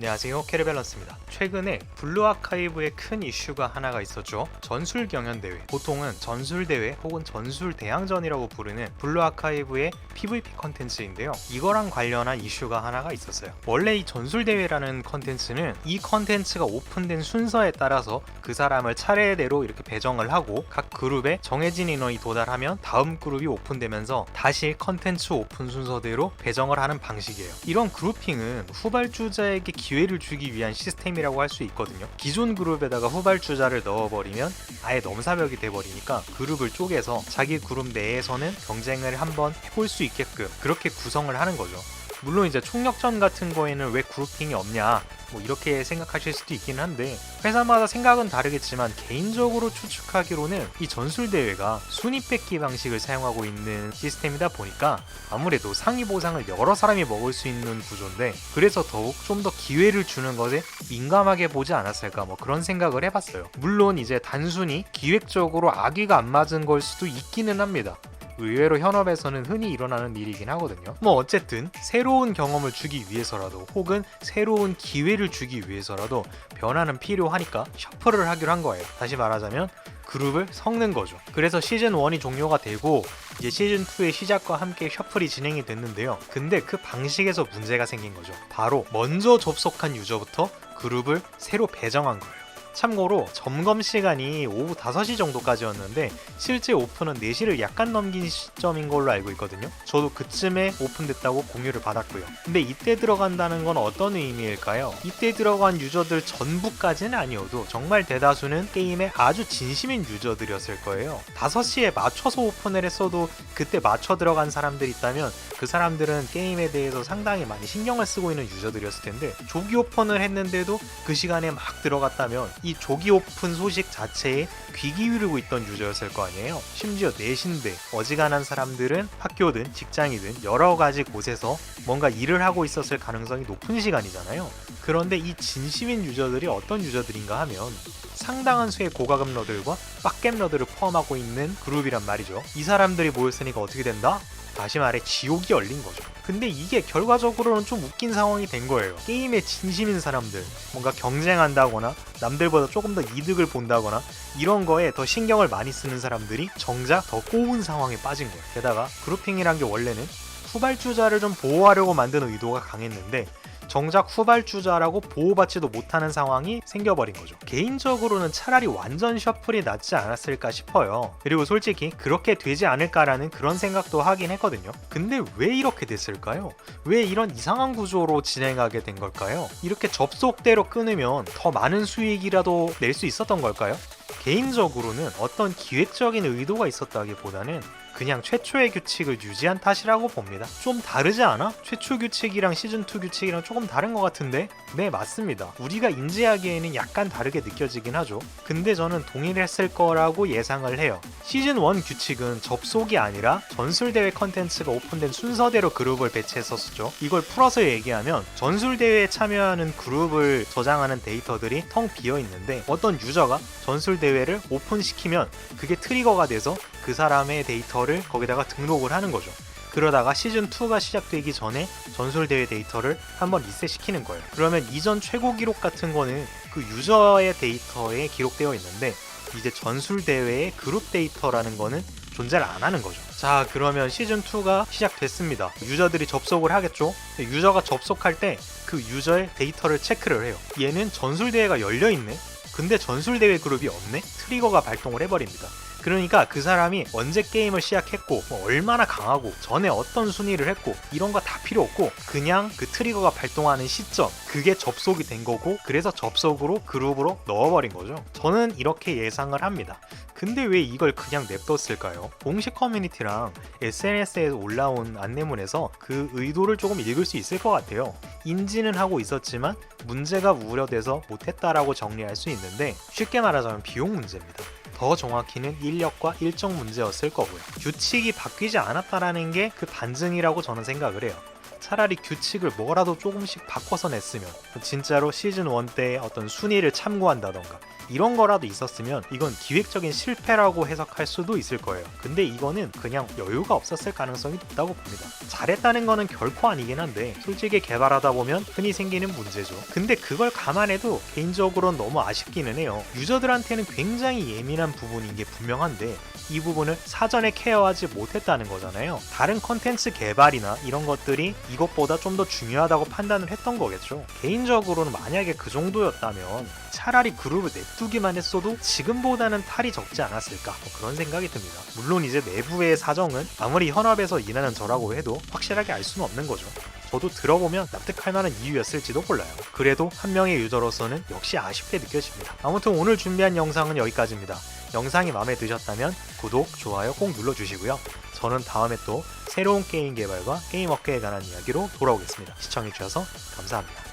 안녕하세요. 캐르밸런스입니다. 최근에 블루 아카이브에 큰 이슈가 하나가 있었죠. 전술 경연 대회. 보통은 전술 대회 혹은 전술 대항전이라고 부르는 블루 아카이브의 PVP 컨텐츠인데요. 이거랑 관련한 이슈가 하나가 있었어요. 원래 이 전술 대회라는 컨텐츠는 이 컨텐츠가 오픈된 순서에 따라서 그 사람을 차례대로 이렇게 배정을 하고 각 그룹에 정해진 인원이 도달하면 다음 그룹이 오픈되면서 다시 컨텐츠 오픈 순서대로 배정을 하는 방식이에요. 이런 그룹핑은 후발주자에게 기회를 주기 위한 시스템이라고 할 수 있거든요. 기존 그룹에다가 후발주자를 넣어버리면 아예 넘사벽이 돼버리니까 그룹을 쪼개서 자기 그룹 내에서는 경쟁을 한번 해볼 수 있게끔 그렇게 구성을 하는 거죠. 물론 이제 총력전 같은 거에는 왜 그룹핑이 없냐 뭐 이렇게 생각하실 수도 있긴 한데 회사마다 생각은 다르겠지만 개인적으로 추측하기로는 이 전술 대회가 순위 뺏기 방식을 사용하고 있는 시스템이다 보니까 아무래도 상위 보상을 여러 사람이 먹을 수 있는 구조인데 그래서 더욱 좀 더 기회를 주는 것에 민감하게 보지 않았을까 뭐 그런 생각을 해봤어요. 물론 이제 단순히 기획적으로 악의가 안 맞은 걸 수도 있기는 합니다. 의외로 현업에서는 흔히 일어나는 일이긴 하거든요. 뭐 어쨌든 새로운 경험을 주기 위해서라도 혹은 새로운 기회를 주기 위해서라도 변화는 필요하니까 셔플을 하기로 한 거예요. 다시 말하자면 그룹을 섞는 거죠. 그래서 시즌 1이 종료가 되고 이제 시즌 2의 시작과 함께 셔플이 진행이 됐는데요. 근데 그 방식에서 문제가 생긴 거죠. 바로 먼저 접속한 유저부터 그룹을 새로 배정한 거예요. 참고로 점검 시간이 오후 5시 정도까지였는데 실제 오픈은 4시를 약간 넘긴 시점인 걸로 알고 있거든요. 저도 그쯤에 오픈됐다고 공유를 받았고요. 근데 이때 들어간다는 건 어떤 의미일까요? 이때 들어간 유저들 전부까지는 아니어도 정말 대다수는 게임에 아주 진심인 유저들이었을 거예요. 5시에 맞춰서 오픈을 했어도 그때 맞춰 들어간 사람들 있다면 그 사람들은 게임에 대해서 상당히 많이 신경을 쓰고 있는 유저들이었을 텐데 조기 오픈을 했는데도 그 시간에 막 들어갔다면 이 조기 오픈 소식 자체에 귀 기울이고 있던 유저였을 거 아니에요. 심지어 내신대 어지간한 사람들은 학교든 직장이든 여러 가지 곳에서 뭔가 일을 하고 있었을 가능성이 높은 시간이잖아요. 그런데 이 진심인 유저들이 어떤 유저들인가 하면 상당한 수의 고가금 러들과 빡겜 러들을 포함하고 있는 그룹이란 말이죠. 이 사람들이 모였으니까 어떻게 된다? 다시 말해 지옥이 열린 거죠. 근데 이게 결과적으로는 좀 웃긴 상황이 된 거예요. 게임에 진심인 사람들, 뭔가 경쟁한다거나 남들보다 조금 더 이득을 본다거나 이런 거에 더 신경을 많이 쓰는 사람들이 정작 더 꼬운 상황에 빠진 거예요. 게다가 그룹핑이란 게 원래는 후발주자를 좀 보호하려고 만든 의도가 강했는데 정작 후발주자라고 보호받지도 못하는 상황이 생겨버린 거죠. 개인적으로는 차라리 완전 셔플이 낫지 않았을까 싶어요. 그리고 솔직히 그렇게 되지 않을까라는 그런 생각도 하긴 했거든요. 근데 왜 이렇게 됐을까요? 왜 이런 이상한 구조로 진행하게 된 걸까요? 이렇게 접속대로 끊으면 더 많은 수익이라도 낼 수 있었던 걸까요? 개인적으로는 어떤 기획적인 의도가 있었다기보다는 그냥 최초의 규칙을 유지한 탓이라고 봅니다. 좀 다르지 않아? 최초 규칙이랑 시즌2 규칙이랑 조금 다른 것 같은데? 네, 맞습니다. 우리가 인지하기에는 약간 다르게 느껴지긴 하죠. 근데 저는 동일했을 거라고 예상을 해요. 시즌1 규칙은 접속이 아니라 전술대회 컨텐츠가 오픈된 순서대로 그룹을 배치했었죠. 이걸 풀어서 얘기하면 전술대회에 참여하는 그룹을 저장하는 데이터들이 텅 비어 있는데 어떤 유저가 전술 대회를 오픈시키면 그게 트리거가 돼서 그 사람의 데이터를 거기다가 등록을 하는 거죠. 그러다가 시즌 2가 시작되기 전에 전술 대회 데이터를 한번 리셋시키는 거예요. 그러면 이전 최고 기록 같은 거는 그 유저의 데이터에 기록되어 있는데 이제 전술 대회의 그룹 데이터라는 거는 존재를 안 하는 거죠. 자, 그러면 시즌 2가 시작됐습니다. 유저들이 접속을 하겠죠? 유저가 접속할 때 그 유저의 데이터를 체크를 해요. 얘는 전술 대회가 열려 있네. 근데 전술 대회 그룹이 없네. 트리거가 발동을 해버립니다. 그러니까 그 사람이 언제 게임을 시작했고 뭐 얼마나 강하고 전에 어떤 순위를 했고 이런 거 다 필요 없고 그냥 그 트리거가 발동하는 시점 그게 접속이 된 거고 그래서 접속으로 그룹으로 넣어버린 거죠 저는 이렇게 예상을 합니다 근데 왜 이걸 그냥 냅뒀을까요? 공식 커뮤니티랑 SNS에 올라온 안내문에서 그 의도를 조금 읽을 수 있을 것 같아요. 인지는 하고 있었지만 문제가 우려돼서 못했다라고 정리할 수 있는데 쉽게 말하자면 비용 문제입니다. 더 정확히는 인력과 일정 문제였을 거고요. 규칙이 바뀌지 않았다라는 게 그 반증이라고 저는 생각을 해요. 차라리 규칙을 뭐라도 조금씩 바꿔서 냈으면 진짜로 시즌 1 때의 어떤 순위를 참고한다던가 이런 거라도 있었으면 이건 기획적인 실패라고 해석할 수도 있을 거예요. 근데 이거는 그냥 여유가 없었을 가능성이 높다고 봅니다. 잘했다는 거는 결코 아니긴 한데 솔직히 개발하다 보면 흔히 생기는 문제죠. 근데 그걸 감안해도 개인적으로는 너무 아쉽기는 해요. 유저들한테는 굉장히 예민한 부분인 게 분명한데 이 부분을 사전에 케어하지 못했다는 거잖아요. 다른 컨텐츠 개발이나 이런 것들이 이것보다 좀 더 중요하다고 판단을 했던 거겠죠. 개인적으로는 만약에 그 정도였다면 차라리 그룹을 냅두기만 했어도 지금보다는 탈이 적지 않았을까 뭐 그런 생각이 듭니다. 물론 이제 내부의 사정은 아무리 현업에서 일하는 저라고 해도 확실하게 알 수는 없는 거죠. 저도 들어보면 납득할 만한 이유였을지도 몰라요. 그래도 한 명의 유저로서는 역시 아쉽게 느껴집니다. 아무튼 오늘 준비한 영상은 여기까지입니다. 영상이 마음에 드셨다면 구독, 좋아요 꼭 눌러주시고요. 저는 다음에 또 새로운 게임 개발과 게임 업계에 관한 이야기로 돌아오겠습니다. 시청해주셔서 감사합니다.